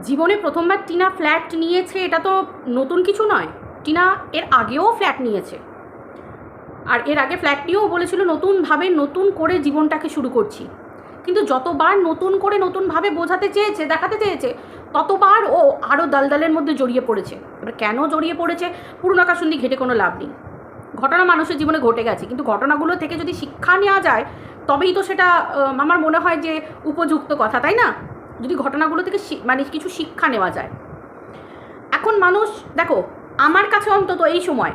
জীবনে প্রথমবার টিনা ফ্ল্যাট নিয়েছে, এটা তো নতুন কিছু নয়। টিনা এর আগেও ফ্ল্যাট নিয়েছে। আর এর আগে ফ্ল্যাট নিয়েও বলেছিল, নতুনভাবে নতুন করে জীবনটাকে শুরু করছি। কিন্তু যতবার নতুন করে নতুনভাবে বোঝাতে চেয়েছে, দেখাতে চেয়েছে, ততবার ও আরও দালদালের মধ্যে জড়িয়ে পড়েছে। এবার কেন জড়িয়ে পড়েছে? পুরনো কাশুন্দি ঘেটে কোনো লাভ নেই। ঘটনা মানুষের জীবনে ঘটে গেছে, কিন্তু ঘটনাগুলো থেকে যদি শিক্ষা নেওয়া যায়, তবেই তো সেটা আমার মনে হয় যে উপযুক্ত কথা, তাই না? যদি ঘটনাগুলো থেকে মানে কিছু শিক্ষা নেওয়া যায়। এখন মানুষ, দেখো, আমার কাছে অন্তত এই সময়,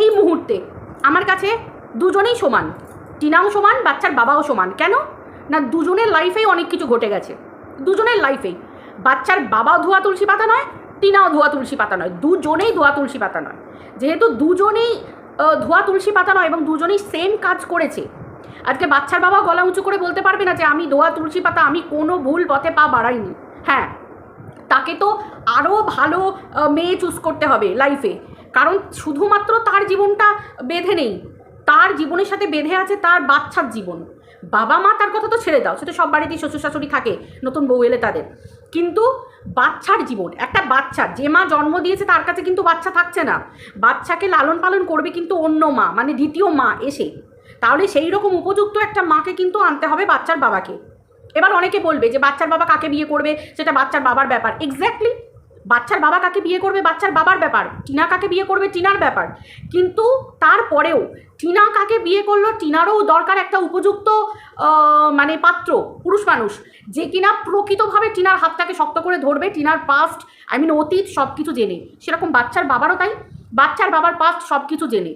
এই মুহূর্তে আমার কাছে দুজনেই সমান। টিনাও সমান, বাচ্চার বাবাও সমান। কেন? না, দুজনের লাইফেই অনেক কিছু ঘটে গেছে। দুজনের লাইফেই বাচ্চার বাবাও ধোয়া তুলসী পাতা নয়, টিনাও ধোয়া তুলসী পাতা নয়, দুজনেই ধোয়া তুলসী পাতা নয়। যেহেতু দুজনেই ধোয়া তুলসী পাতা নয় এবং দুজনেই সেম কাজ করেছে আজকে বাচ্চার বাবা গলা উঁচু করে বলতে পারবে না যে আমি দোয়া, তুলসী পাতা, আমি কোনো ভুল পথে পা বাড়াইনি। হ্যাঁ তাকে তো আরও ভালো মেয়ে চুজ করতে হবে লাইফে কারণ শুধুমাত্র তার জীবনটা বেঁধে নেই, তার জীবনের সাথে বেঁধে আছে তার বাচ্চার জীবন। বাবা মা তার কথা তো ছেড়ে দাও সেটা সব বাড়িতেই শ্বশুর শাশুড়ি থাকে, নতুন বউ এলে তাদের। কিন্তু বাচ্চার জীবন, একটা বাচ্চা, যে মা জন্ম দিয়েছে তার কাছে কিন্তু বাচ্চা থাকছে না। বাচ্চাকে লালন পালন করবে কিন্তু অন্য মা মানে দ্বিতীয় মা এসে। তাহলে সেই রকম উপযুক্ত একটা মাকে কিন্তু আনতে হবে বাচ্চার বাবাকে। এবার অনেকে বলবে যে বাচ্চার বাবা কাকে বিয়ে করবে? সেটা বাচ্চার বাবার ব্যাপার। এক্স্যাক্টলি বাচ্চার বাবা কাকে বিয়ে করবে? বাচ্চার বাবার ব্যাপার। টিনা কাকে বিয়ে করবে? টিনার ব্যাপার। কিন্তু তারপরেও টিনা কাকে বিয়ে করল? টিনারও দরকার একটা উপযুক্ত মানে পাত্র, পুরুষ মানুষ, যে কিনা প্রকৃতভাবে টিনার হাতটাকে শক্ত করে ধরবে। টিনার পাস্ট আই মিন অতীত সব কিছু জেনে। সেরকম বাচ্চার বাবারও তাই। বাচ্চার বাবার পাস্ট সব কিছু জেনে।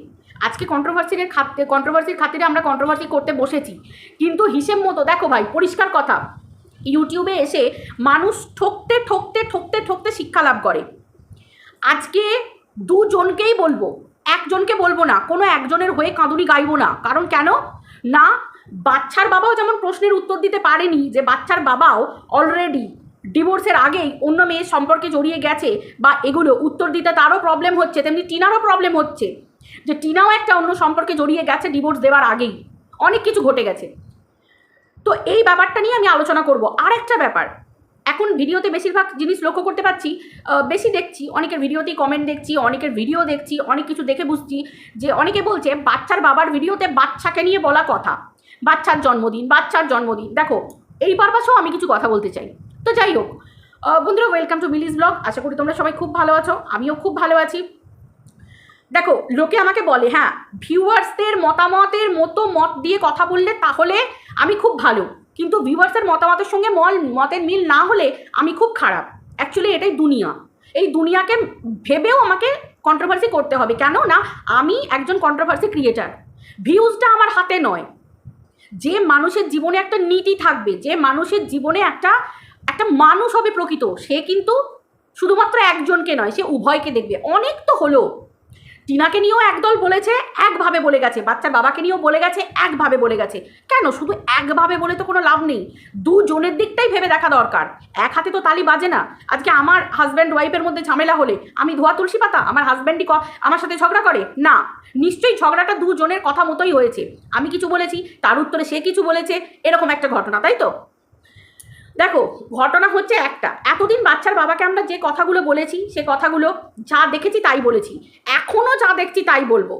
আজকে কন্ট্রোভার্সির খাতে কন্ট্রোভার্সির খাতিরে আমরা কন্ট্রোভার্সি করতে বসেছি। কিন্তু হিসেব মতো, দেখো ভাই, পরিষ্কার কথা, ইউটিউবে এসে মানুষ ঠকতে ঠকতে ঠকতে ঠকতে শিক্ষা লাভ করে। আজকে দুজনকেই বলব, একজনকে বলব না, কোনো একজনের হয়ে কাঁদুরি গাইবো না। কারণ কেন? না, বাচ্চার বাবাও যেমন প্রশ্নের উত্তর দিতে পারেনি যে বাচ্চার বাবাও অলরেডি ডিভোর্সের আগেই অন্য মেয়ের সম্পর্কে জড়িয়ে গেছে বা এগুলো উত্তর দিতে তারও প্রবলেম হচ্ছে, তেমনি টিনারও প্রবলেম হচ্ছে। যে টিনাও একটা অন্য সম্পর্কে জড়িয়ে গেছে ডিভোর্স দেওয়ার আগেই। অনেক কিছু ঘটে গেছে। তো এই ব্যাপারটা নিয়ে আমি আলোচনা করব। আর একটা ব্যাপার, এখন ভিডিওতে বেশিরভাগ জিনিস লক্ষ্য করতে পারছি বেশি দেখছি, অনেকের ভিডিওতেই কমেন্ট দেখছি, অনেকের ভিডিও দেখছি, অনেক কিছু দেখে বুঝছি যে অনেকে বলছে, বাচ্চার বাবার ভিডিওতে বাচ্চাকে নিয়ে বলা কথা। বাচ্চার জন্মদিন বাচ্চার জন্মদিন। দেখো, এই পারপাসেও আমি কিছু কথা বলতে চাই। তো যাই হোক বন্ধুরা ওয়েলকাম টু বিলিজ ব্লগ আশা করি তোমরা সবাই খুব ভালো আছো, আমিও খুব ভালো আছি। দেখো, লোকে আমাকে বলে হ্যাঁ ভিউয়ার্সদের মতামতের মতো মত দিয়ে কথা বললে তাহলে আমি খুব ভালো। কিন্তু ভিউয়ার্সের মতামতের সঙ্গে মল, মতের মিল না হলে আমি খুব খারাপ। অ্যাকচুয়ালি এটাই দুনিয়া। এই দুনিয়াকে ভেবেও আমাকে কন্ট্রোভার্সি করতে হবে। কেন না আমি একজন কন্ট্রোভার্সি ক্রিয়েটার ভিউজটা আমার হাতে নয়। যে মানুষের জীবনে একটা নীতি থাকবে, যে মানুষের জীবনে একটা একটা মানুষ হবে প্রকৃত, সে কিন্তু শুধুমাত্র একজনকে নয়, সে উভয়কে দেখবে। অনেক তো হলো। টিনাকে নিয়েও একদল বলেছে, একভাবে বলে গেছে। বাচ্চার বাবাকে নিয়েও বলে গেছে, একভাবে বলে গেছে। কেন? শুধু একভাবে বলে তো কোনো লাভ নেই। দুজনের দিকটাই ভেবে দেখা দরকার। এক হাতে তো তালি বাজে না। আজকে আমার হাজব্যান্ড ওয়াইফের মধ্যে ঝামেলা হলে আমি ধোয়া তুলসী পাতা, আমার হাজব্যান্ডই আমার সাথে ঝগড়া করে? না। নিশ্চয়ই ঝগড়াটা দুজনের কথা মতোই হয়েছে। আমি কিছু বলেছি, তার উত্তরে সে কিছু বলেছে, এরকম একটা ঘটনা, তাই তো? দেখো, ঘটনা হচ্ছে একটা। এতদিন বাচ্চার বাবাকে আমরা যে কথাগুলো বলেছি, সে কথাগুলো যা দেখেছি তাই বলেছি। এখনও যা দেখছি তাই বলব।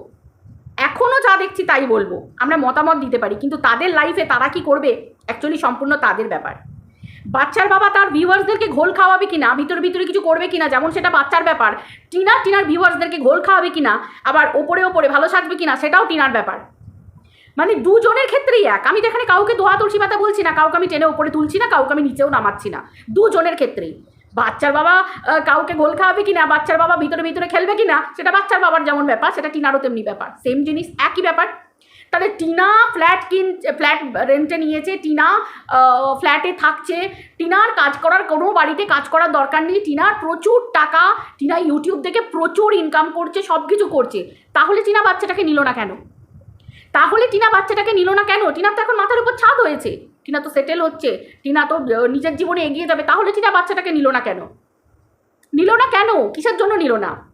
এখনও যা দেখছি তাই বলব। আমরা মতামত দিতে পারি, কিন্তু তাদের লাইফে তারা কি করবে? অ্যাকচুয়ালি সম্পূর্ণ তাদের ব্যাপার। বাচ্চার বাবা তার ভিউয়ার্সদেরকে ঘোল খাওয়াবে কিনা, ভিতরে ভিতরে কিছু করবে কিনা, যেমন সেটা বাচ্চার ব্যাপার। টিনার টিনার ভিউয়ার্সদেরকে ঘোল খাওয়াবে কিনা, আবার ওপরে ওপরে ভালো সাজবে কিনা, সেটাও টিনার ব্যাপার। মানে দুজনের ক্ষেত্রেই এক। আমি তো এখানে কাউকে দোয়া তুলসী পাতা বলছি না, কাউকে আমি টেনে উপরে তুলছি না, কাউকে আমি নিচেও নামাচ্ছি না। দুজনের ক্ষেত্রেই। বাচ্চার বাবা কাউকে গোল খাওয়াবে কিনা, বাচ্চার বাবা ভিতরে ভিতরে খেলবে কিনা, সেটা বাচ্চার বাবার যেমন ব্যাপার, সেটা টিনারও তেমনি ব্যাপার। সেম জিনিস, একই ব্যাপার। তাহলে টিনা ফ্ল্যাট কিন, ফ্ল্যাট রেন্টে নিয়েছে, টিনা ফ্ল্যাটে থাকছে। টিনার কাজ করার কোনো বাড়িতে কাজ করার দরকার নেই। টিনার প্রচুর টাকা, টিনা ইউটিউব থেকে প্রচুর ইনকাম করছে সব কিছু করছে। তাহলে টিনা বাচ্চাটাকে নিল না কেন? তাহলে টিনা বাচ্চাটাকে নিল না কেন? টিনার তো এখন মাথার উপর ছাদ হয়েছে। টিনা তো সেটেল হচ্ছে। টিনা তো নিজের জীবনে এগিয়ে যাবে। তাহলে টিনা বাচ্চাটাকে নিল না কেন? নিল না কেন? কিসের জন্য নিল না?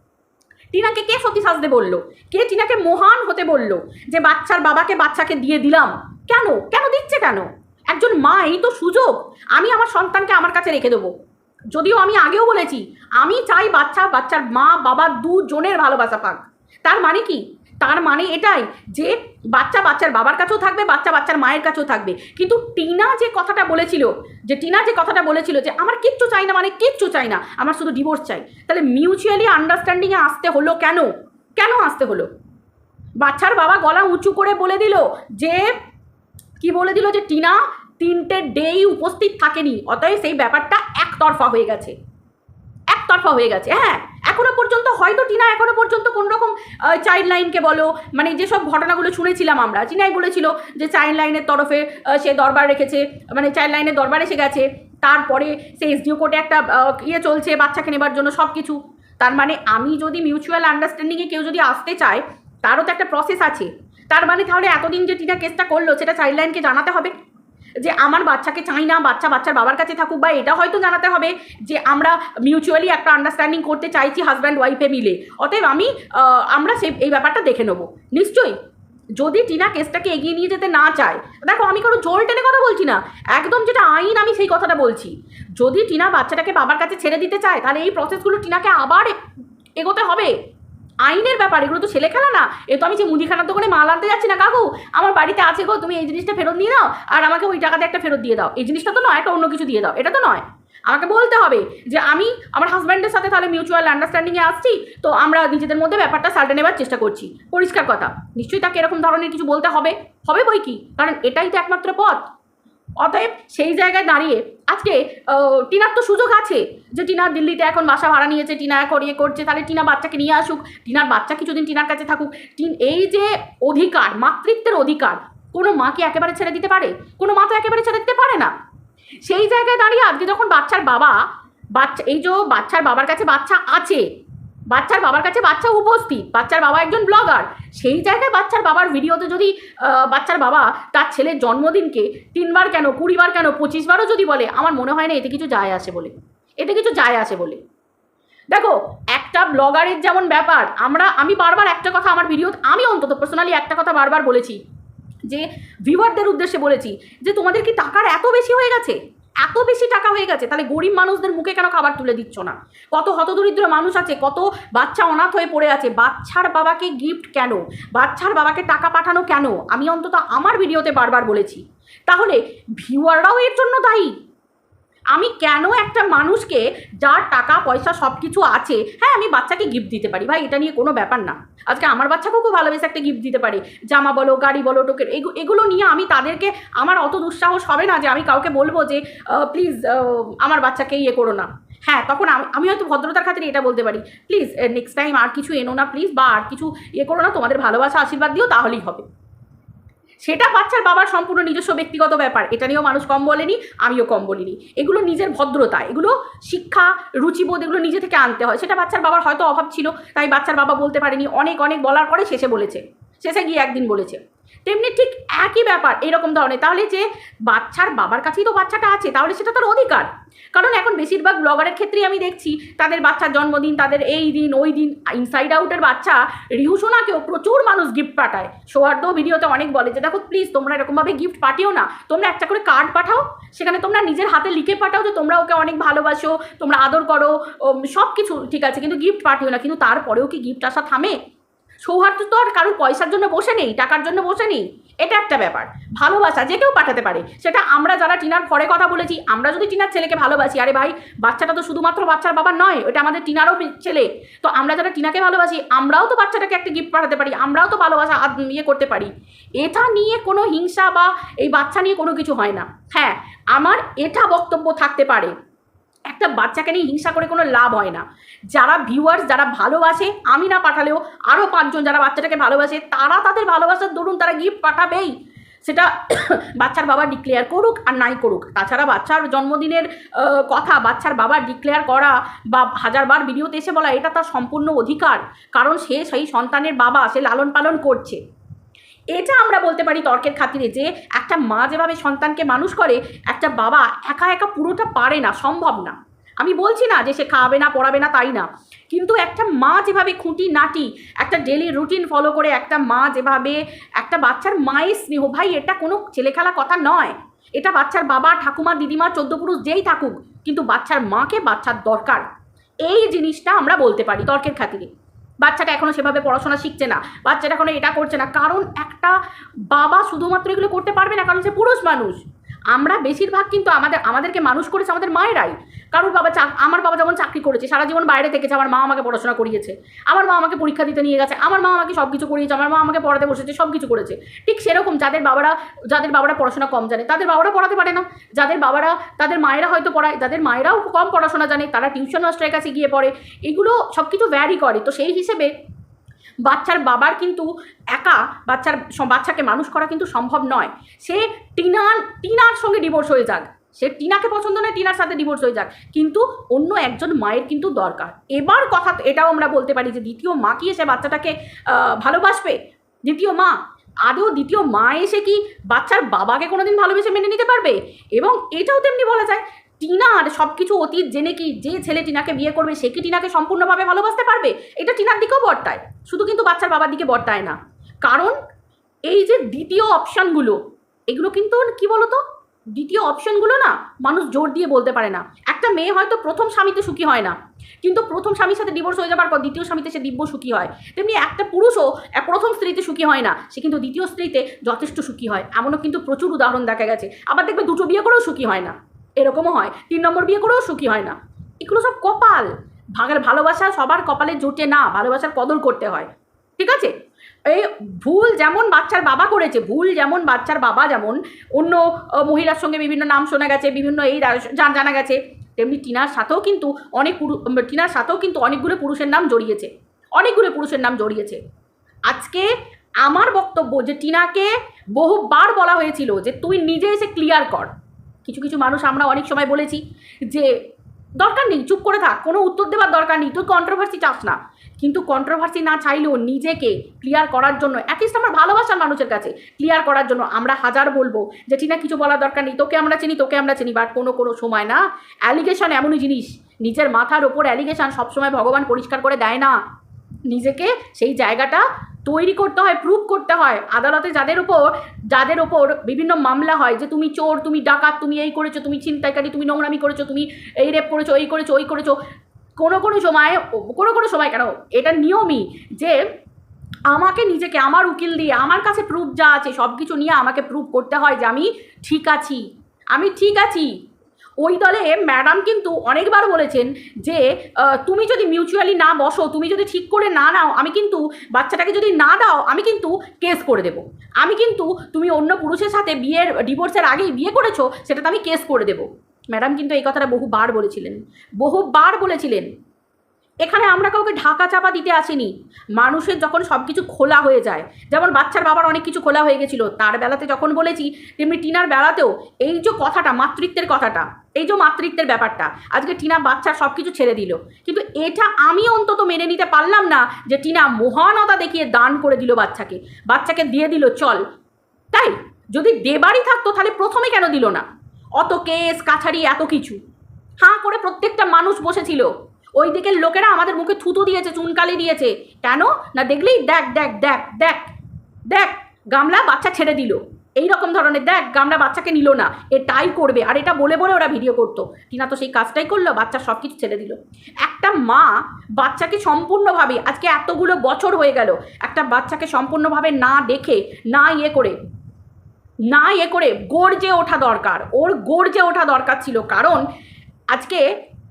টিনাকে কে সতী সাজতে বলল? কে টিনাকে মহান হতে বলল যে বাচ্চার বাবাকে বাচ্চাকে দিয়ে দিলাম? কেন? কেন দিচ্ছে কেন? একজন মা, এই তো সুযোগ। আমি আমার সন্তানকে আমার কাছে রেখে দেবো। যদিও আমি আগেও বলেছি, আমি চাই বাচ্চা, বাচ্চার মা, বাবা দুজনের ভালোবাসা পাক। তার মানে কি? তার মানে এটাই যে বাচ্চা বাচ্চার বাবার কাছেও থাকবে, বাচ্চা বাচ্চার মায়ের কাছেও থাকবে। কিন্তু টিনা যে কথাটা বলেছিল, যে টিনা যে কথাটা বলেছিল যে আমার কিচ্ছু চাই না মানে কিচ্ছু চাই না, আমার শুধু ডিভোর্স চাই। তাহলে মিউচুয়ালি আন্ডারস্ট্যান্ডিংয়ে আসতে হলো কেন? কেন আসতে হলো? বাচ্চার বাবা গলা উঁচু করে বলে দিল যে, কি বলে দিল যে টিনা তিনটে ডেই উপস্থিত থাকেনি, অতএব সেই ব্যাপারটা একতরফা হয়ে গেছে। একতরফা হয়ে গেছে হ্যাঁ। এখনও পর্যন্ত, হয়তো টিনা এখনও পর্যন্ত কোন রকম চাইল্ড লাইনকে বলো মানে যেসব ঘটনাগুলো শুনেছিলাম আমরা, টিনাই বলেছিল যে চাইল্ড লাইনের তরফে সে দরবার রেখেছে মানে চাইল্ড লাইনের দরবার এসে গেছে, তারপরে সে এসডিও কোর্টে একটা ইয়ে চলছে, বাচ্চাকে নেবার জন্য সব কিছু তার মানে আমি যদি মিউচুয়াল আন্ডারস্ট্যান্ডিংয়ে কেউ যদি আসতে চায়, তারও তো একটা প্রসেস আছে। তার মানে তাহলে এতদিন যে টিনা কেসটা করল, সেটা চাইল্ড লাইনকে জানাতে হবে? যে আমার বাচ্চাকে চাই না, বাচ্চা বাচ্চার বাবার কাছে থাকুক বা এটা হয়তো জানাতে হবে যে আমরা মিউচুয়ালি একটা আন্ডারস্ট্যান্ডিং করতে চাইছি হাজব্যান্ড ওয়াইফে মিলে। অতএব আমি আমরা সে এই ব্যাপারটা দেখে নেব। নিশ্চয়ই, যদি টিনা কেসটাকে এগিয়ে নিয়ে যেতে না চায়, দেখো আমি কারও জোর টেনে কথা বলছি না, একদম যেটা আইন আমি সেই কথাটা বলছি। যদি টিনা বাচ্চাটাকে বাবার কাছে ছেড়ে দিতে চায়, তাহলে এই প্রসেসগুলো টিনাকে আবার এগোতে হবে। আইনের ব্যাপার, এগুলো তো ছেলে খেলা না। এ তো আমি যে মুদিখানার দোকানে মাল আনতে যাচ্ছি না, কাকু। আমার বাড়িতে আছে গো, তুমি এই জিনিসটা ফেরত নিয়ে দাও আর আমাকে ওই টাকাতে একটা ফেরত দিয়ে দাও। এই জিনিসটা তো নয়, একটা অন্য কিছু দিয়ে দাও। এটা তো নয়। আমাকে বলতে হবে যে আমি আমার হাজব্যান্ডের সাথে তাহলে মিউচুয়াল আন্ডারস্ট্যান্ডিংয়ে আসছি, তো আমরা নিজেদের মধ্যে ব্যাপারটা সার্টে নেবার চেষ্টা করছি। পরিষ্কার কথা। নিশ্চয়ই তাকে এরকম ধরনের কিছু বলতে হবে? হবে বই কি? কারণ এটাই তো একমাত্র পথ। অতএব সেই জায়গায় দাঁড়িয়ে আজকে টিনার তো সুযোগ আছে যে টিনা দিল্লিতে এখন বাসা ভাড়া নিয়েছে, টিনা এখন ইয়ে করছে, তাহলে টিনা বাচ্চাকে নিয়ে আসুক, টিনার বাচ্চা কিছুদিন টিনার কাছে থাকুক। টিন, এই যে অধিকার, মাতৃত্বের অধিকার, কোনো মাকে একেবারে ছেড়ে দিতে পারে? কোনো মা তো একেবারে ছেড়ে দিতে পারে না। সেই জায়গায় দাঁড়িয়ে আজকে যখন বাচ্চার বাবা, বাচ্চা, এই যে বাচ্চার বাবার কাছে বাচ্চা আছে বাচ্চার বাবার কাছে বাচ্চা উপস্থিত, বাচ্চার বাবা একজন ব্লগার। সেই জায়গায় বাচ্চার বাবার ভিডিওতে যদি বাচ্চার বাবা তার ছেলের জন্মদিনকে তিনবার কেন, কুড়িবার কেন, পঁচিশবারও যদি বলে, আমার মনে হয় না এতে কিছু যায় আসে বলে। এতে কিছু যায় আসে বলে। দেখো, একটা ব্লগারের যেমন ব্যাপার, আমরা, আমি বারবার একটা কথা আমার ভিডিও আমি অন্তত পার্সোনালি একটা কথা বারবার বলেছি, যে ভিউয়ারদের উদ্দেশ্যে বলেছি, যে তোমাদের কি টাকার এত বেশি হয়ে গেছে? এত বেশি টাকা হয়ে গেছে, তাহলে গরিব মানুষদের মুখে কেন খাবার তুলে দিচ্ছ না? কত হতদরিদ্র মানুষ আছে, কত বাচ্চা অনাথ হয়ে পড়ে আছে, বাচ্চার বাবাকে গিফট কেন? বাচ্চার বাবাকে টাকা পাঠানো কেন? আমি অন্তত আমার ভিডিওতে বারবার বলেছি। তাহলে ভিউয়াররাও এর জন্য দায়ী। আমি কেন একটা মানুষকে যার টাকা, পয়সা সব কিছু আছে হ্যাঁ আমি বাচ্চাকে গিফট দিতে পারি? ভাই, এটা নিয়ে কোনো ব্যাপার না। আজকে আমার বাচ্চাকেও খুব ভালোবেসে একটা গিফট দিতে পারে। জামা বলো, গাড়ি বলো এগু- এগুলো নিয়ে আমি তাদেরকে, আমার অত দুঃসাহস হবে না যে আমি কাউকে বলব যে প্লিজ আমার বাচ্চাকে ইয়ে করো না। হ্যাঁ তখন আমি আমি হয়তো ভদ্রতার খাতিরে এটা বলতে পারি। প্লিজ নেক্সট টাইম আর কিছু এনো না প্লিজ বা আর কিছু ইয়ে করো না, তোমাদের ভালোবাসা, আশীর্বাদ দিও, তাহলেই হবে। সেটা বাচ্চার বাবার সম্পূর্ণ নিজস্ব ব্যক্তিগত ব্যাপার। এটা নিয়েও মানুষ কম বলেনি, আমিও কম বলিনি। এগুলো নিজের ভদ্রতা, এগুলো শিক্ষা, রুচিবোধ এগুলো নিজে থেকে আনতে হয়। সেটা বাচ্চার বাবার হয়তো অভাব ছিল, তাই বাচ্চার বাবা বলতে পারেনি। অনেক অনেক বলার পরে শেষে বলেছে। শেষে গিয়ে একদিন বলেছে। তেমনি ঠিক একই ব্যাপার এরকম ধরনের। তাহলে যে বাচ্চার বাবার কাছেই তো বাচ্চাটা আছে, তাহলে সেটা তার অধিকার। কারণ এখন বেশিরভাগ ব্লগারের ক্ষেত্রেই আমি দেখছি, তাদের বাচ্চার জন্মদিন, তাদের এই দিন, ওই দিন ইনসাইড আউটের বাচ্চা রিহু সোনাকেও প্রচুর মানুষ গিফট পাঠায়। সৌহার্দ্য ভিডিওতে অনেক বলে যে, দেখো প্লিজ তোমরা এরকমভাবে গিফট পাঠিও না। তোমরা একটা করে কার্ড পাঠাও, সেখানে তোমরা নিজের হাতে লিখে পাঠাও যে, তোমরা ওকে অনেক ভালোবাসো, তোমরা আদর করো সব কিছু ঠিক আছে, কিন্তু গিফট পাঠিও না। কিন্তু তারপরেও কি গিফট আসা থামে? সৌহার্দ্য তো আর কারোর পয়সার জন্য বসে নেই, টাকার জন্য বসে নেই। এটা একটা ব্যাপার। ভালোবাসা যে কেউ পাঠাতে পারে, সেটা আমরা যারা টিনার ঘরে কথা বলেছি, আমরা যদি টিনার ছেলেকে ভালোবাসি, আরে ভাই, বাচ্চাটা তো শুধুমাত্র বাচ্চার বাবার নয় ওটা আমাদের টিনারও ছেলে। তো আমরা যারা টিনাকে ভালোবাসি, আমরাও তো বাচ্চাটাকে একটা গিফট পাঠাতে পারি, আমরাও তো ভালোবাসা ইয়ে করতে পারি। এটা নিয়ে কোনো হিংসা বা এই বাচ্চা নিয়ে কোনো কিছু হয় না। হ্যাঁ আমার এটা বক্তব্য থাকতে পারে। একটা বাচ্চাকে নিয়ে হিংসা করে কোনো লাভ হয় না। যারা ভিউয়ার্স যারা ভালোবাসে, আমি না পাঠালেও আরও পাঁচজন যারা বাচ্চাটাকে ভালোবাসে, তারা তাদের ভালোবাসার দরুন তারা গিফট পাঠাবেই। সেটা বাচ্চার বাবা ডিক্লেয়ার করুক আর নাই করুক। তাছাড়া বাচ্চার জন্মদিনের কথা, বাচ্চার বাবা ডিক্লেয়ার করা বা হাজারবার ভিডিওতে এসে বলা, এটা তার সম্পূর্ণ অধিকার। কারণ সে সেই সন্তানের বাবা, সে লালন পালন করছে। এটা আমরা বলতে পারি তর্কের খাতিরে যে একটা মা যেভাবে সন্তানকে মানুষ করে, একটা বাবা একা একা পুরোটা পারে না, সম্ভব না। আমি বলছি না যে সে খাওয়াবে না, পড়াবে না, তাই না। কিন্তু একটা মা যেভাবে খুঁটি নাটি, একটা ডেলি রুটিন ফলো করে একটা মা যেভাবে একটা বাচ্চার মায়ের স্নেহ, ভাই, এটা কোনো ছেলে খেলা কথা নয়। এটা বাচ্চার বাবা, ঠাকুমা, দিদিমা, চোদ্দ পুরুষ যেই থাকুক, কিন্তু বাচ্চার মাকে বাচ্চার দরকার। এই জিনিসটা আমরা বলতে পারি তর্কের খাতিরে। বাচ্চাটা এখনও সেভাবে পড়াশোনা শিখছে না, বাচ্চাটা এখনও এটা করছে না। কারণ একটা বাবা শুধুমাত্র এগুলো করতে পারবে না, কারণ সে পুরুষ মানুষ। আমরা বেশিরভাগ কিন্তু আমাদের, আমাদেরকে মানুষ করেছে আমাদের মায়েরাই। কারোর বাবা চাক আমার বাবা যেমন চাকরি করেছে, সারা জীবন বাইরে থেকেছে, আমার মা আমাকে পড়াশোনা করিয়েছে। আমার মা আমাকে পরীক্ষা দিতে নিয়ে গেছে, আমার মা আমাকে সব কিছু করিয়েছে, আমার মা আমাকে পড়াতে বসেছে সব কিছু করেছে। ঠিক সেরকম যাদের বাবারা যাদের বাবারা পড়াশোনা কম জানে, তাদের বাবারা পড়াতে পারে না। যাদের বাবারা, তাদের মায়েরা হয়তো পড়ায়, যাদের মায়েরাও কম পড়াশোনা জানে, তারা টিউশন মাস্টারের কাছে গিয়ে পড়ে, এগুলো সব কিছু ভ্যারি করে। তো সেই হিসেবে বাচ্চার বাবার কিন্তু একা, বাচ্চার বাচ্চাকে মানুষ করা কিন্তু সম্ভব নয়। সে টিনার টিনার সঙ্গে ডিভোর্স হয়ে যাক। সে টিনাকে পছন্দ নয়, টিনার সাথে ডিভোর্স হয়ে যাক। কিন্তু অন্য একজন মায়ের কিন্তু দরকার। এবার কথা, এটাও আমরা বলতে পারি যে দ্বিতীয় মা কি এসে বাচ্চাটাকে ভালোবাসবে? দ্বিতীয় মা? আদৌ দ্বিতীয় মা এসে কি বাচ্চার বাবাকে কোনোদিন ভালোবেসে মেনে নিতে পারবে? এবং এটাও তেমনি বলা যায় টিনার সব কিছু অতীত জেনে কি যে ছেলে টিনাকে বিয়ে করবে, সে কি টিনাকে সম্পূর্ণভাবে ভালোবাসতে পারবে? এটা টিনার দিকেও বর্তায়। শুধু কিন্তু বাচ্চার বাবার দিকে বর্তায় না। কারণ এই যে দ্বিতীয় অপশানগুলো, এগুলো কিন্তু কি বলতো? দ্বিতীয় অপশনগুলো না মানুষ জোর দিয়ে বলতে পারে না। একটা মেয়ে হয়তো প্রথম স্বামীতে সুখী হয় না, কিন্তু প্রথম স্বামীর সাথে ডিভোর্স হয়ে যাবার পর দ্বিতীয় স্বামীতে সে দিব্য সুখী হয়। তেমনি একটা পুরুষও প্রথম স্ত্রীতে সুখী হয় না, সে কিন্তু দ্বিতীয় স্ত্রীতে যথেষ্ট সুখী হয়। এমনও কিন্তু প্রচুর উদাহরণ দেখা গেছে। আবার দেখবে দুটো বিয়ে করেও সুখী হয় না। এরকমও হয়। তিন নম্বর বিয়ে করেও সুখী হয় না। এগুলো সব কপাল। ভাগের ভালোবাসা সবার কপালে জোটে না, ভালোবাসার কদর করতে হয়। ঠিক আছে? এই ভুল যেমন বাচ্চার বাবা করেছে, ভুল যেমন বাচ্চার বাবা যেমন অন্য মহিলার সঙ্গে বিভিন্ন নাম শোনা গেছে, বিভিন্ন এই জানা গেছে, তেমনি টিনার সাথেও কিন্তু অনেক পুরু- টিনার সাথেও কিন্তু অনেকগুলো পুরুষের নাম জড়িয়েছে। অনেকগুলো পুরুষের নাম জড়িয়েছে। আজকে আমার বক্তব্য যে টিনাকে বহুবার বলা হয়েছিল যে তুই নিজে এসে ক্লিয়ার কর। কিছু কিছু মানুষ আমরা অনেক সময় বলেছি যে, দরকার নেই, চুপ করে থাক, কোনো উত্তর দেওয়ার দরকার নেই তুই কন্ট্রোভার্সি চাস না। কিন্তু কন্ট্রোভার্সি না চাইলেও নিজেকে ক্লিয়ার করার জন্য অ্যাটলিস্ট আমার ভালোবাসার মানুষের কাছে ক্লিয়ার করার জন্য আমরা হাজার বলব যে টিনা কিছু বলার দরকার নেই, তোকে আমরা চিনি, তোকে আমরা চিনি বাট কোনো কোনো সময় না। অ্যালিগেশন এমনই জিনিস, নিজের মাথার ওপর অ্যালিগেশন সবসময় ভগবান পরিষ্কার করে দেয় না। নিজেকে সেই জায়গাটা তৈরি করতে হয় প্রুভ করতে হয়। আদালতে যাদের ওপর যাদের ওপর বিভিন্ন মামলা হয় যে তুমি চোর, তুমি ডাকাত, তুমি এই করেছ, তুমি ছিনতাইকারী, তুমি নোংরামি করেছ, তুমি এই রেপ করেছ, এই করেছ, ওই করেছ, কোনো কোনো সময়, কোনো কোনো সময় কেন, এটা নিয়মই যে আমাকে নিজেকে, আমার উকিল দিয়ে, আমার কাছে প্রুফ যা আছে সব কিছু নিয়ে আমাকে প্রুভ করতে হয় যে আমি ঠিক আছি। আমি ঠিক আছি। ওই দলে ম্যাডাম কিন্তু অনেকবার বলেছেন যে তুমি যদি মিউচুয়ালি না বসো, তুমি যদি ঠিক করে না নাও, আমি কিন্তু বাচ্চাটাকে যদি না দাও, আমি কিন্তু কেস করে দেব। আমি কিন্তু তুমি অন্য পুরুষের সাথে বিয়ের ডিভোর্সের আগেই বিয়ে করেছ সেটা তো আমি কেস করে দেব। ম্যাডাম কিন্তু এই কথাটা বহুবার বলেছিলেন। বহুবার বলেছিলেন। এখানে আমরা কাউকে ঢাকা চাপা দিতে আসিনি। মানুষের যখন সব কিছু খোলা হয়ে যায়, যেমন বাচ্চার বাবার অনেক কিছু খোলা হয়ে গেছিল, তার বেলাতে যখন বলেছি, তেমনি টিনার বেলাতেও এই যে কথাটা, মাতৃত্বের কথাটা, এই যে মাতৃত্বের ব্যাপারটা, আজকে টিনা বাচ্চার সব কিছু ছেড়ে দিল। কিন্তু এটা আমি অন্তত মেনে নিতে পারলাম না যে টিনা মহানতা দেখিয়ে দান করে দিল বাচ্চাকে। বাচ্চাকে দিয়ে দিল, চল। তাই, যদি দেবারই থাকতো, তাহলে প্রথমে কেন দিল না? অত কেস, কাছারি, এত কিছু। হাঁ করে প্রত্যেকটা মানুষ বসেছিল। ওই দিকের লোকেরা আমাদের মুখে থুতু দিয়েছে, চুনকালি দিয়েছে। কেন? না দেখলেই দেখ দেখ দেখ দেখ দেখ, গামলা বাচ্চা ছেড়ে দিল। এই রকম ধরনের, দেখ, গামলা বাচ্চাকে নিল না। এটাই করবে। আর এটা বলে বলে ওরা ভিডিও করতো। টিনা তো সেই কাজটাই করল, বাচ্চা সব কিছু ছেড়ে দিল। একটা মা বাচ্চাকে সম্পূর্ণভাবে, আজকে এতগুলো বছর হয়ে গেল, একটা বাচ্চাকে সম্পূর্ণভাবে না দেখে, না ইয়ে করে, না ইয়ে করে গর্জে ওঠা দরকার। ওর গর্জে ওঠা দরকার ছিল। কারণ আজকে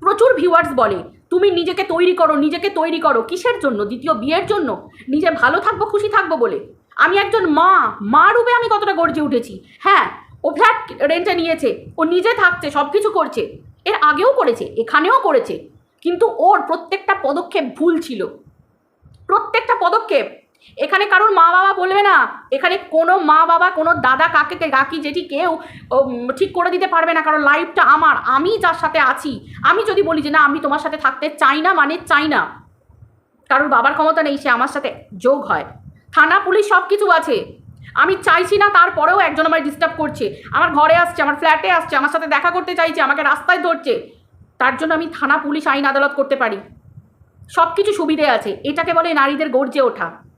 প্রচুর ভিউয়ার্স বলে তুমি নিজেকে তৈরি করো, নিজেকে তৈরি করো। কিসের জন্য? দ্বিতীয় বিয়ের জন্য? নিজে ভালো থাকব, খুশি থাকব বলে। আমি একজন মা। মা রূপে আমি কতটা গর্জে উঠেছি? হ্যাঁ ও ফ্ল্যাট রেন্টে নিয়েছে। ও নিজে থাকছে সব কিছু করছে। এর আগেও করেছে, এখানেও করেছে। কিন্তু ওর প্রত্যেকটা পদক্ষেপ ভুল ছিল। প্রত্যেকটা পদক্ষেপ এখানে কারোর মা বাবা বলবে না। এখানে কোনো মা বাবা, কোনো দাদা কাকে কাকি যেটি কেউ ঠিক করে দিতে পারবে না। কারণ লাইফটা আমার, আমি যার সাথে আছি, আমি যদি বলি যে না, আমি তোমার সাথে থাকতে চাই না মানে চাই না। কারোর বাবার ক্ষমতা নেই, সে আমার সাথে যোগ হয়। থানা, পুলিশ সব কিছু আছে। আমি চাইছি না তারপরেও একজন আমার ডিস্টার্ব করছে। আমার ঘরে আসছে, আমার ফ্ল্যাটে আসছে, আমার সাথে দেখা করতে চাইছে, আমাকে রাস্তায় ধরছে। তার জন্য আমি থানা, পুলিশ আইন আদালত করতে পারি। সব কিছু সুবিধে আছে। এটাকে বলে নারীদের গর্জে ওঠা।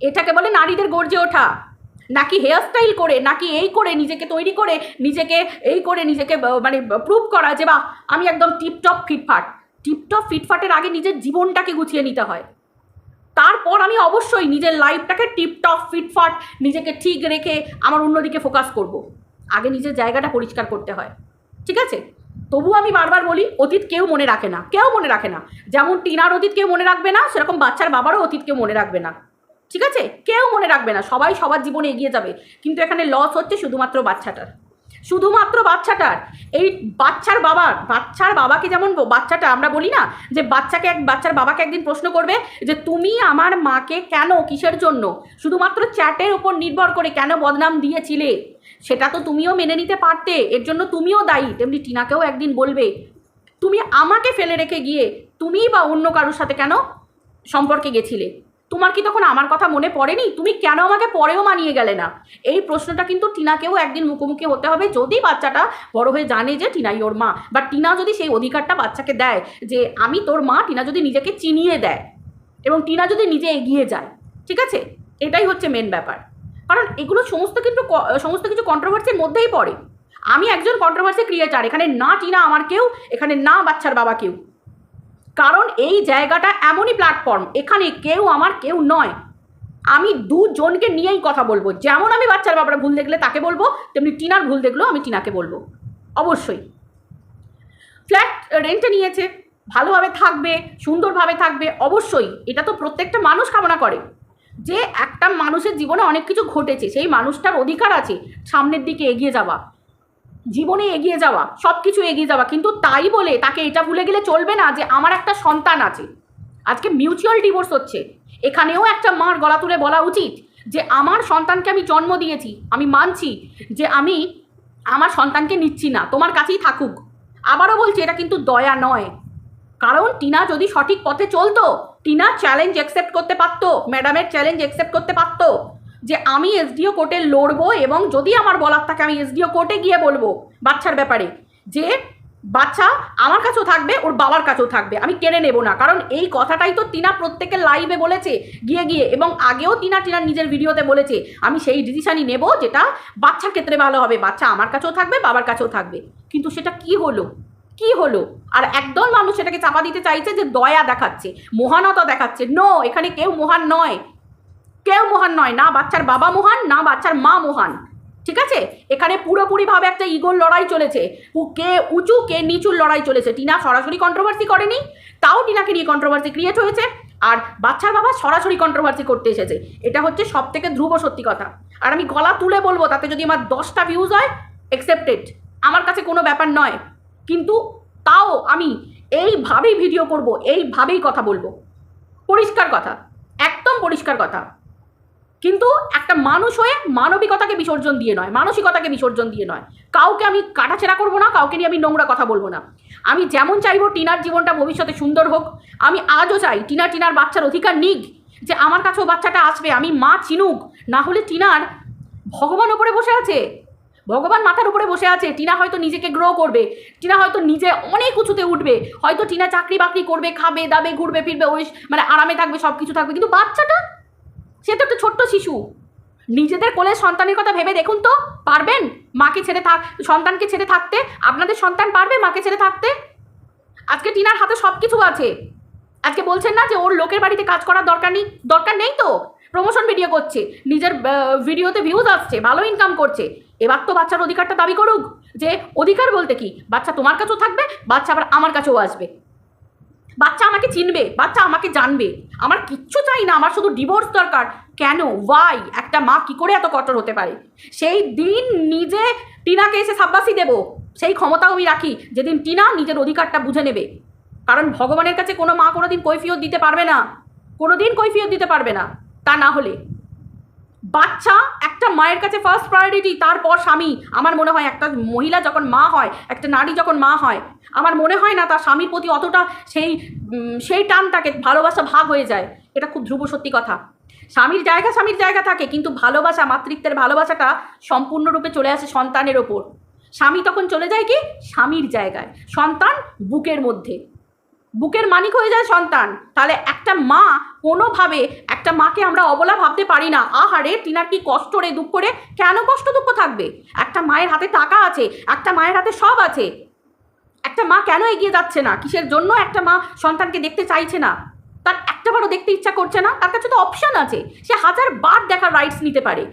এটাকে বলে নারীদের গর্জে ওঠা। নাকি হেয়ারস্টাইল করে, নাকি এই করে নিজেকে তৈরি করে, নিজেকে এই করে নিজেকে মানে প্রুভ করা যে, বাহ, আমি একদম টিপটপ ফিটফাট টিপটপ ফিটফাটের আগে নিজের জীবনটাকে গুছিয়ে নিতে হয়। তারপর আমি অবশ্যই নিজের লাইফটাকে টিপটপ ফিটফাট নিজেকে ঠিক রেখে আমার অন্যদিকে ফোকাস করব। আগে নিজের জায়গাটা পরিষ্কার করতে হয়। ঠিক আছে? তবু আমি বারবার বলি, অতীত কেউ মনে রাখে না। কেউ মনে রাখে না। যেমন টিনার অতীত কেউ মনে রাখবে না, সেরকম বাচ্চার বাবারও অতীত কেউ মনে রাখবে না। ঠিক আছে? কেউ মনে রাখবে না, সবাই সবার জীবনে এগিয়ে যাবে। কিন্তু এখানে লস হচ্ছে শুধুমাত্র বাচ্চাটার। শুধুমাত্র বাচ্চাটার। এই বাচ্চার বাবার বাচ্চার বাবাকে যেমন বাচ্চাটা আমরা বলি না, যে বাচ্চাকে এক বাচ্চার বাবাকে একদিন প্রশ্ন করবে যে, তুমি আমার মাকে কেন কিসের জন্য? শুধুমাত্র চ্যাটের ওপর নির্ভর করে কেন বদনাম দিয়েছিলে? সেটা তো তুমিও মেনে নিতে পারতে। এর জন্য তুমিও দায়ী। তেমনি টিনাকেও একদিন বলবে, তুমি আমাকে ফেলে রেখে গিয়ে তুমি বা অন্য কারোর সাথে কেন সম্পর্কে গেছিলে? তোমার কি তখন আমার কথা মনে পড়েনি? তুমি কেন আমাকে পরেও মানিয়ে গেলে না? এই প্রশ্নটা কিন্তু টিনাকেও একদিন মুখোমুখি হতে হবে যদি বাচ্চাটা বড় হয়ে জানে যে টিনাই ওর মা। বা টিনা যদি সেই অধিকারটা বাচ্চাকে দেয় যে আমি তোর মা, টিনা যদি নিজেকে চিনিয়ে দেয় এবং টিনা যদি নিজে এগিয়ে যায়, ঠিক আছে? এটাই হচ্ছে মেন ব্যাপার। কারণ এগুলো সমস্ত কিন্তু সমস্ত কিছু কন্ট্রোভার্সির মধ্যেই পড়ে। আমি একজন কন্ট্রোভার্সি ক্রিয়েটার এখানে না টিনা আমার কেউ, এখানে না বাচ্চার বাবা কেউ। কারণ এই জায়গাটা এমনই প্ল্যাটফর্ম এখানে কেউ আমার কেউ নয়। আমি দুজনকে নিয়েই কথা বলব। যেমন আমি বাচ্চার বাবারা ভুল দেখলে তাকে বলব, তেমনি টিনার ভুল দেখলেও আমি টিনাকে বলব। অবশ্যই। ফ্ল্যাট রেন্টে নিয়েছে, ভালোভাবে থাকবে, সুন্দরভাবে থাকবে, অবশ্যই। এটা তো প্রত্যেকটা মানুষ কামনা করে। যে একটা মানুষের জীবনে অনেক কিছু ঘটেছে, সেই মানুষটার অধিকার আছে সামনের দিকে এগিয়ে যাওয়া। জীবনে এগিয়ে যাওয়া সব কিছু এগিয়ে যাওয়া। কিন্তু তাই বলে তাকে এটা ভুলে গেলে চলবে না যে আমার একটা সন্তান আছে। আজকে মিউচুয়াল ডিভোর্স হচ্ছে। এখানেও একটা মার গলা তুলে বলা উচিত যে আমার সন্তানকে আমি জন্ম দিয়েছি, আমি মানছি যে আমি আমার সন্তানকে নিচ্ছি না, তোমার কাছেই থাকুক। আবারও বলছি, এটা কিন্তু দয়া নয়। কারণ টিনা যদি সঠিক পথে চলতো, টিনা চ্যালেঞ্জ অ্যাকসেপ্ট করতে পারতো ম্যাডামের চ্যালেঞ্জ অ্যাকসেপ্ট করতে পারতো। যে আমি এসডিও কোর্টে লড়বো এবং যদি আমার বলার থাকে আমি এসডিও কোর্টে গিয়ে বলব বাচ্চার ব্যাপারে যে বাচ্চা আমার কাছেও থাকবে, ওর বাবার কাছেও থাকবে। আমি কেড়ে নেব না। কারণ এই কথাটাই তো টিনা প্রত্যেকের লাইভে বলেছে, গিয়ে গিয়ে এবং আগেও টিনা টিনার নিজের ভিডিওতে বলেছে, আমি সেই ডিসিশানই নেব যেটা বাচ্চার ক্ষেত্রে ভালো হবে। বাচ্চা আমার কাছেও থাকবে, বাবার কাছেও থাকবে। কিন্তু সেটা কি হলো? কি হলো? আর একদল মানুষ সেটাকে চাপা দিতে চাইছে যে দয়া দেখাচ্ছে, মহানতা দেখাচ্ছে। নো এখানে কেউ মহান নয়। কেউ মহান নয়, না বাচ্চার বাবা মহান, না বাচ্চার মা মহান। ঠিক আছে? এখানে পুরোপুরিভাবে একটা ইগোর লড়াই চলেছে। কে উঁচু, কে নিচুর লড়াই চলেছে। টিনা সরাসরি কন্ট্রোভার্সি করেনি, তাও টিনাকে নিয়ে কন্ট্রোভার্সি ক্রিয়েট হয়েছে, আর বাচ্চার বাবা সরাসরি কন্ট্রোভার্সি করতে এসেছে। এটা হচ্ছে সব থেকে ধ্রুব সত্যি কথা। আর আমি গলা তুলে বলব, তাতে যদি আমার দশটা ভিউজ হয় অ্যাকসেপ্টেড আমার কাছে কোনো ব্যাপার নয়। কিন্তু তাও আমি এইভাবেই ভিডিও করব, এইভাবেই কথা বলব। পরিষ্কার কথা, একদম পরিষ্কার কথা। কিন্তু একটা মানুষ হয়ে মানবিকতাকে বিসর্জন দিয়ে নয়, মানসিকতাকে বিসর্জন দিয়ে নয়। কাউকে আমি কাটাছেড়া করব না, কাউকে নিয়ে আমি নোংরা কথা বলব না। আমি যেমন চাইব টিনার জীবনটা ভবিষ্যতে সুন্দর হোক, আমি আজও চাই টিনা টিনার বাচ্চার অধিকার নিক, যে আমার কাছেও বাচ্চাটা আসবে, আমি মা চিনুক। না হলে টিনার ভগবান ওপরে বসে আছে। ভগবান মাথার উপরে বসে আছে। টিনা হয়তো নিজেকে গ্রো করবে। টিনা হয়তো নিজে অনেক উঁচুতে উঠবে। হয়তো টিনা চাকরি বাকরি করবে, খাবে, দাবে, ঘুরবে, ফিরবে, ওই মানে আরামে থাকবে সব কিছু থাকবে। কিন্তু বাচ্চাটা সে তো একটা ছোট্ট শিশু। নিজেদের কোলে সন্তানের কথা ভেবে দেখুন তো, পারবেন? মাকে ছেড়ে থাক, সন্তানকে ছেড়ে থাকতে? আপনাদের সন্তান পারবে মাকে ছেড়ে থাকতে? আজকে টিনার হাতে সব কিছু আছে। আজকে বলছেন না যে ওর লোকের বাড়িতে কাজ করার দরকার নেই দরকার নেই তো। প্রমোশন ভিডিও করছে, নিজের ভিডিওতে ভিউজ আসছে, ভালো ইনকাম করছে। এবার তো বাচ্চার অধিকারটা দাবি করুক। যে অধিকার বলতে কি? বাচ্চা তোমার কাছেও থাকবে, বাচ্চা আবার আমার কাছেও আসবে। বাচ্চা আমাকে চিনবে, বাচ্চা আমাকে জানবে। আমার কিচ্ছু চাই না, আমার শুধু ডিভোর্স দরকার। কেন? ওয়াই একটা মা কি করে এত কঠোর হতে পারে? সেই দিন নিজে টিনাকে এসে সাব্বাসি দেব। সেই ক্ষমতাও আমি রাখি। যেদিন টিনা নিজের অধিকারটা বুঝে নেবে। কারণ ভগবানের কাছে কোনো মা কোনো দিন কৈফিয়ত দিতে পারবে না। কোনো দিন কৈফিয়ত দিতে পারবে না। তা না হলে। বাচ্চা, একটা মায়ের কাছে ফার্স্ট প্রায়োরিটি তারপর স্বামী আমার মনে হয় একটা মহিলা যখন মা হয়, একটা নারী যখন মা হয়, আমার মনে হয় না তার স্বামীর প্রতি অতটা সেই সেই টানটাকে ভালোবাসা ভাগ হয়ে যায়। এটা খুব ধ্রুব সত্যি কথা। স্বামীর জায়গা স্বামীর জায়গা থাকে, কিন্তু ভালোবাসা, মাতৃত্বের ভালোবাসাটা সম্পূর্ণরূপে চলে আসে সন্তানের ওপর। স্বামী তখন চলে যায় কি? স্বামীর জায়গায়। সন্তান বুকের মধ্যে। বুকের মানিক হয়ে যায় সন্তান। তাহলে একটা মা কোনোভাবে একটা মাকে আমরা অবলা ভাবতে পারি না। আহারে, টিনার কি কষ্ট রে দুঃখ রে? কেন কষ্ট দুঃখ থাকবে? একটা মায়ের হাতে টাকা আছে, একটা মায়ের হাতে সব আছে। একটা মা কেন এগিয়ে যাচ্ছে না? কিসের জন্য একটা মা সন্তানকে দেখতে চাইছে না? তার একটাবারও দেখতে ইচ্ছা করছে না? তার কাছে তো অপশন আছে। সে হাজার বার দেখার রাইটস নিতে পারে।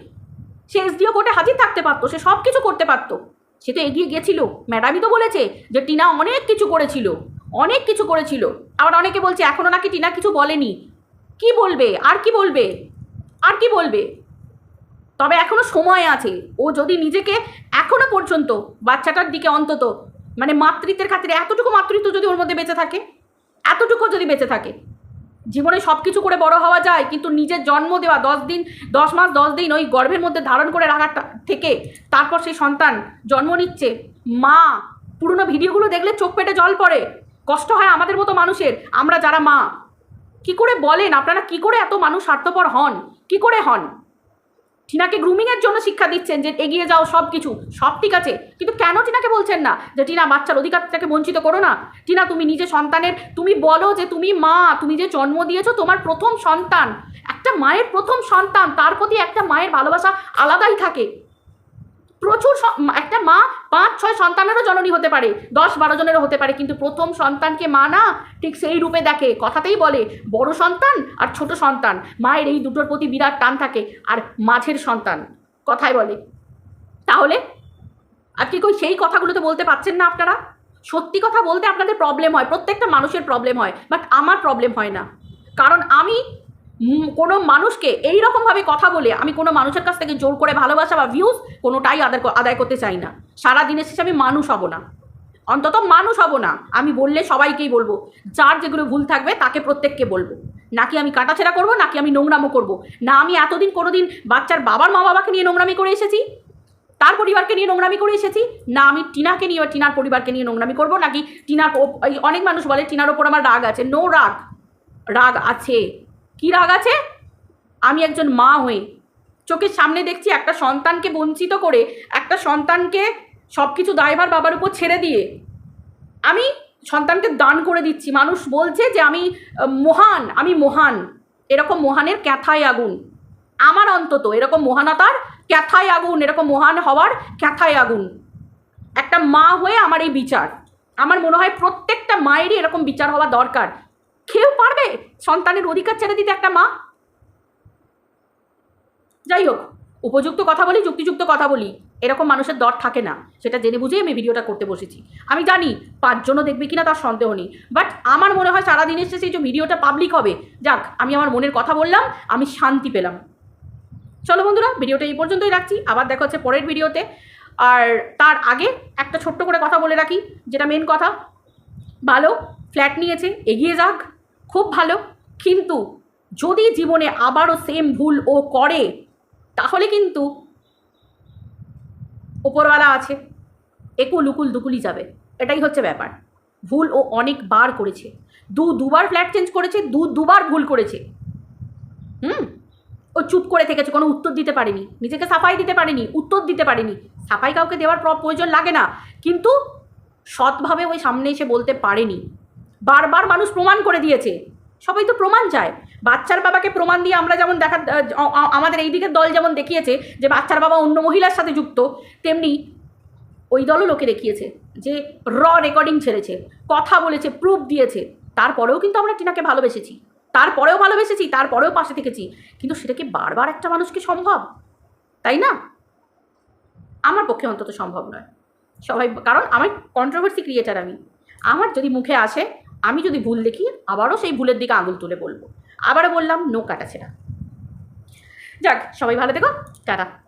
সে এসডিও কোর্টে হাজির থাকতে পারতো, সে সব কিছু করতে পারতো। সে তো এগিয়ে গেছিল। ম্যাডামই তো বলেছে যে টিনা অনেক কিছু করেছিল। অনেক কিছু করেছিল। আবার অনেকে বলছে এখনও নাকি টিনা কিছু বলেনি। কি বলবে? আর কি বলবে? আর কি বলবে? তবে এখনও সময় আছে। ও যদি নিজেকে এখনও পর্যন্ত বাচ্চাটার দিকে অন্তত মানে মাতৃত্বের খাতিরে এতটুকু মাতৃত্ব যদি ওর মধ্যে বেঁচে থাকে, এতটুকু যদি বেঁচে থাকে, জীবনে সব কিছু করে বড় হওয়া যায়, কিন্তু নিজের জন্ম দেওয়া দশ দিন, দশ মাস, দশ দিন ওই গর্ভের মধ্যে ধারণ করে রাখার থেকে তারপর সেই সন্তান জন্ম নিচ্ছে, মা, পুরনো ভিডিওগুলো দেখলে চোখ পেটে জল পড়ে। কষ্ট হয় আমাদের মতো মানুষের, আমরা যারা মা। কি করে বলেন? আপনারা কি করে এত মানুষ স্বার্থপর হন? কি করে হন? টিনাকে গ্রুমিংয়ের জন্য শিক্ষা দিচ্ছেন যে এগিয়ে যাও সব কিছু সব ঠিক আছে। কিন্তু কেন টিনাকে বলছেন না যে, টিনা, বাচ্চার অধিকারটাকে বঞ্চিত করো না? টিনা, তুমি নিজে সন্তানের, তুমি বলো যে তুমি মা, তুমি যে জন্ম দিয়েছ তোমার প্রথম সন্তান। একটা মায়ের প্রথম সন্তান, তার প্রতি একটা মায়ের ভালোবাসা আলাদাই থাকে। প্রচুর একটা মা পাঁচ, ছয় সন্তানেরও জননী হতে পারে, দশ, বারো জনেরও হতে পারে, কিন্তু প্রথম সন্তানকে মা না ঠিক সেই রূপে দেখে, কথাতেই বলে, বড় সন্তান আর ছোট সন্তান, মায়ের এই দুটোর প্রতি বিরাট টান থাকে, আর মাঝের সন্তান, কথাই বলে। তাহলে আর আজকে কই সেই কথাগুলো তো বলতে পারছেন না আপনারা? সত্যি কথা বলতে আপনাদের প্রবলেম হয়, প্রত্যেকটা মানুষের প্রবলেম হয় বাট আমার প্রবলেম হয় না। কারণ আমি কোনো মানুষকে এই রকমভাবে কথা বলে আমি কোনো মানুষের কাছ থেকে জোর করে ভালোবাসা বা ভিউজ কোনোটাই আদায় আদায় করতে চাই না। সারা দিনের শেষে আমি মানুষ হব না। অন্তত মানুষ হব না। আমি বললে সবাইকেই বলব। যার যেগুলো ভুল থাকবে তাকে প্রত্যেককে বলব। নাকি আমি কাটাছেড়া করব নাকি আমি নোংরামো করব? না আমি এতদিন কোনোদিন বাচ্চার বাবার মা বাবাকে নিয়ে নোংরামি করে এসেছি? তার পরিবারকে নিয়ে নোংরামি করে এসেছি? না আমি টিনাকে নিয়ে বা টিনার পরিবারকে নিয়ে নোংরামি করব? নাকি টিনার অনেক মানুষ বলে টিনার ওপর আমার রাগ আছে। নো রাগ। রাগ আছে। কি রাগ আছে? আমি একজন মা হয়ে চোখের সামনে দেখছি একটা সন্তানকে বঞ্চিত করে, একটা সন্তানকে সব কিছু দায়ভার বাবার উপর ছেড়ে দিয়ে। আমি সন্তানকে দান করে দিচ্ছি। মানুষ বলছে যে আমি মহান আমি মহান। এরকম মহানের ক্যাথায় আগুন। আমার অন্তত এরকম মহানতার ক্যাথায় আগুন, এরকম মহান হওয়ার ক্যাথায় আগুন। একটা মা হয়ে আমার এই বিচার। আমার মনে হয় প্রত্যেকটা মায়েরই এরকম বিচার হওয়া দরকার। কেউ পারবে? সন্তানের অধিকার ছেড়ে দিতে একটা মা? যাই হোক, উপযুক্ত কথা বলি, যুক্তিযুক্ত কথা বলি, এরকম মানুষের দর থাকে না। সেটা জেনে বুঝেই আমি ভিডিওটা করতে বসেছি। আমি জানি পাঁচজনও দেখবে কিনা তার সন্দেহ নেই বাট আমার মনে হয় সারাদিনের শেষে যে ভিডিওটা পাবলিক হবে, যাক, আমি আমার মনের কথা বললাম, আমি শান্তি পেলাম। চলো বন্ধুরা, ভিডিওটা এই পর্যন্তই রাখছি, আবার দেখা হচ্ছে পরের ভিডিওতে। আর তার আগে একটা ছোট্ট করে কথা বলে রাখি, যেটা মেন কথা, ভালো ফ্ল্যাট নিয়েছে, এগিয়ে যাক। খুব ভালো। কিন্তু যদি জীবনে আবারও সেম ভুল ও করে, তাহলে কিন্তু ওপরওয়ালা আছে একুল উকুল দুকুলি যাবে। এটাই হচ্ছে ব্যাপার। ভুল ও অনেকবার করেছে। দু দুবার ফ্ল্যাট চেঞ্জ করেছে, দু দুবার ভুল করেছে। হুম? ও চুপ করে থেকেছে, কোনো উত্তর দিতে পারেনি। নিজেকে সাফাই দিতে পারেনি, উত্তর দিতে পারেনি। সাফাই কাউকে দেওয়ার প্র- প্রয়োজন লাগে না। কিন্তু সৎভাবে ওই সামনে এসে বলতে পারেনি। বারবার মানুষ প্রমাণ করে দিয়েছে। সবাই তো প্রমাণ চায়। বাচ্চার বাবাকে প্রমাণ দিয়ে আমরা যেমন দেখা আমাদের এই দিকের দল যেমন দেখিয়েছে যে বাচ্চার বাবা অন্য মহিলার সাথে যুক্ত, তেমনি ওই দলও লোকে দেখিয়েছে যে র রেকর্ডিং ছেড়েছে, কথা বলেছে প্রুফ দিয়েছে। তারপরেও কিন্তু আমরা টিনাকে ভালোবেসেছি। তারপরেও ভালোবেসেছি, তারপরেও পাশে থেকেছি। কিন্তু সেটা কি বারবার একটা মানুষকে সম্ভব? তাই না? আমার পক্ষে অন্তত সম্ভব নয়। সবাই, কারণ আমার কন্ট্রোভার্সি ক্রিয়েটার আমি। আমার যদি মুখে আসে আমি যদি ভুল দেখি, আবারও সেই ভুলের দিকে আঙুল তুলে বলব। আবারও বললাম নো কাটা ছেঁড়া। যাক, সবাই ভালো দেখো টাটা।